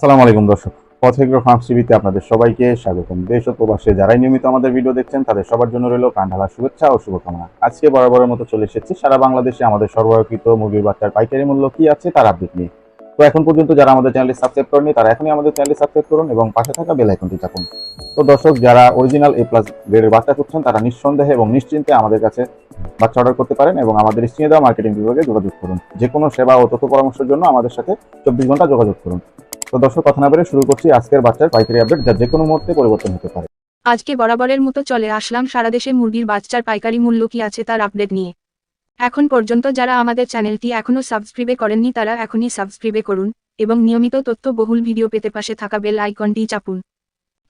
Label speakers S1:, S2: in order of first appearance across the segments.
S1: আসসালামু আলাইকুম দর্শক। পথেগ্র ফার্মস টিভিতে আপনাদের সবাইকে স্বাগতম। দেশ ও প্রবাসে যারাই নিয়মিত আমাদের ভিডিও দেখছেন, তাদের সবার জন্য রইল কান্ডালা শুভেচ্ছা ও শুভকামনা। আজকে বরাবরের মতো চলে এসেছি। সারা বাংলাদেশে আমাদের সরবরাহকৃত মুরগির বাচ্চার পাইকারি মূল্য কি আছে তার আপডেট নিয়ে। তো এখন পর্যন্ত যারা আমাদের চ্যানেলটি সাবস্ক্রাইব করেনি তারা এখনই আমাদের চ্যানেলটি সাবস্ক্রাইব করুন এবং পাশে থাকা বেল আইকনটি চাপুন। তো দর্শক, যারা অরিজিনাল এ প্লাস গ্রেডের বাচ্চা খুঁজছেন, তারা নিঃসন্দেহে এবং নিশ্চিন্তে আমাদের কাছে বাচ্চা অর্ডার করতে পারেন এবং আমাদের স্ক্রিনে দেওয়া মার্কেটিং বিভাগে যোগাযোগ করুন। যে কোনো সেবা ও তথ্য পরামর্শের জন্য আমাদের সাথে চব্বিশ ঘণ্টা যোগাযোগ করুন। তো দর্শক, কথা না বেড়ে শুরু করছি আজকের বাচ্চার পাইকারি আপডেট যা যে কোনো মুহূর্তে পরিবর্তন হতে পারে।
S2: আজকে বরাবরের মতো চলে আসলাম সারা দেশে মুরগির বাচ্চার পাইকারি মূল্য কি আছে তার আপডেট নিয়ে। এখন পর্যন্ত যারা আমাদের চ্যানেলটি এখনও সাবস্ক্রাইবে করেননি তারা এখনই সাবস্ক্রাইবে করুন এবং নিয়মিত তথ্য বহুল ভিডিও পেতে পাশে থাকা বেল আইকনটি চাপুন।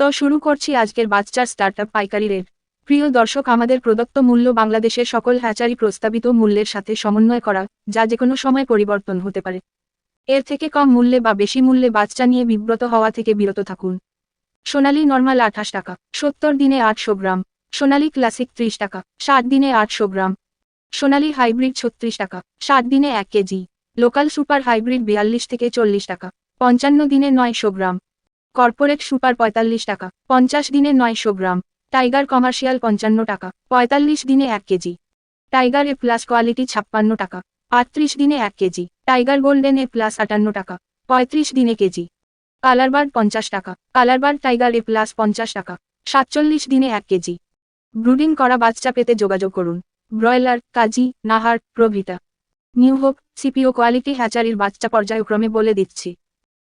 S2: তো শুরু করছি আজকের বাচ্চার স্টার্টআপ পাইকারি রেট প্রিয় দর্শক, আমাদের প্রদত্ত মূল্য বাংলাদেশের সকল হ্যাচারি প্রস্তাবিত মূল্যের সাথে সমন্বয় করা যা যে কোনো সময় পরিবর্তন হতে পারে। এর থেকে কম মূল্যে বা বেশি মূল্যে বাচ্চা নিয়ে বিব্রত হওয়া থেকে বিরত থাকুন। সোনালি নর্মাল আঠাশ টাকা, সত্তর দিনে আটশো গ্রাম। সোনালী ক্লাসিক ত্রিশ টাকা, ষাট দিনে আটশো গ্রাম। সোনালী হাইব্রিড ছত্রিশ টাকা, ষাট দিনে এক কেজি। লোকাল সুপার হাইব্রিড বিয়াল্লিশ থেকে চল্লিশ টাকা, পঞ্চান্ন দিনে নয়শো গ্রাম। কর্পোরেট সুপার পঁয়তাল্লিশ টাকা, পঞ্চাশ দিনে নয়শো গ্রাম। টাইগার কমার্শিয়াল পঞ্চান্ন টাকা, পঁয়তাল্লিশ দিনে এক KG. Tiger A plus quality ছাপ্পান্ন টাকা। আটত্রিশ দিনে এক KG. Tiger golden A plus আটান্ন টাকা। পঁয়ত্রিশ দিনে কেজি। কালারবার্ড পঞ্চাশ টাকা। কালারবার্ড টাইগার এ প্লাস পঞ্চাশ টাকা। সাতচল্লিশ দিনে এক কেজি। ব্রুডিং করা বাচ্চা পেতে যোগাযোগ করুন। ব্রয়লার, কাজী, নাহার, প্রভৃতা। নিউ হোপ, সিপিও কোয়ালিটি হ্যাচারির বাচ্চা পর্যায়ক্রমে বলে দিচ্ছি।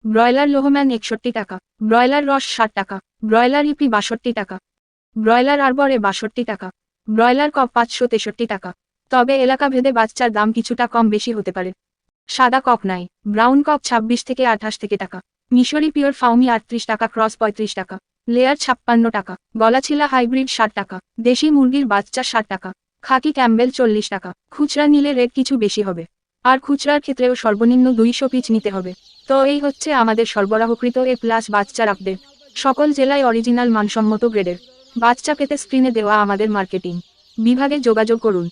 S2: ব্রয়লার লোহম্যান একষট্টি টাকা। ব্রয়লার রস ষাট টাকা। ব্রয়লার ইপি বাষট্টি টাকা। ব্রয়লার আরবরে বাষট্টি টাকা। ব্রয়লার কপ পাঁচশো তেষট্টি টাকা। তবে এলাকা ভেদে বাচ্চার দাম কিছুটা কম বেশি হতে পারে। সাদা কক নাই, ব্রাউন কক ছাব্বিশ থেকে আঠাশ থেকে টাকা, মিশরি পিওর ফাউমি আটত্রিশ টাকা, ক্রস পঁয়ত্রিশ টাকা, লেয়ার ছাপ্পান্ন টাকা, গলাছিলা হাইব্রিড ষাট টাকা, দেশি মুরগির বাচ্চা ষাট টাকা, খাকি ক্যাম্বেল চল্লিশ টাকা, খুচরা নিলে রেট কিছু বেশি হবে। আর খুচরার ক্ষেত্রেও সর্বনিম্ন দুইশো পিচ নিতে হবে। তো এই হচ্ছে আমাদের সরবরাহকৃত এ প্লাস বাচ্চার আপডেট। সকল জেলায় অরিজিনাল মানসম্মত গ্রেডের বাচ্চা পেতে স্ক্রিনে দেওয়া আমাদের মার্কেটিং বিভাগে যোগাযোগ করুন।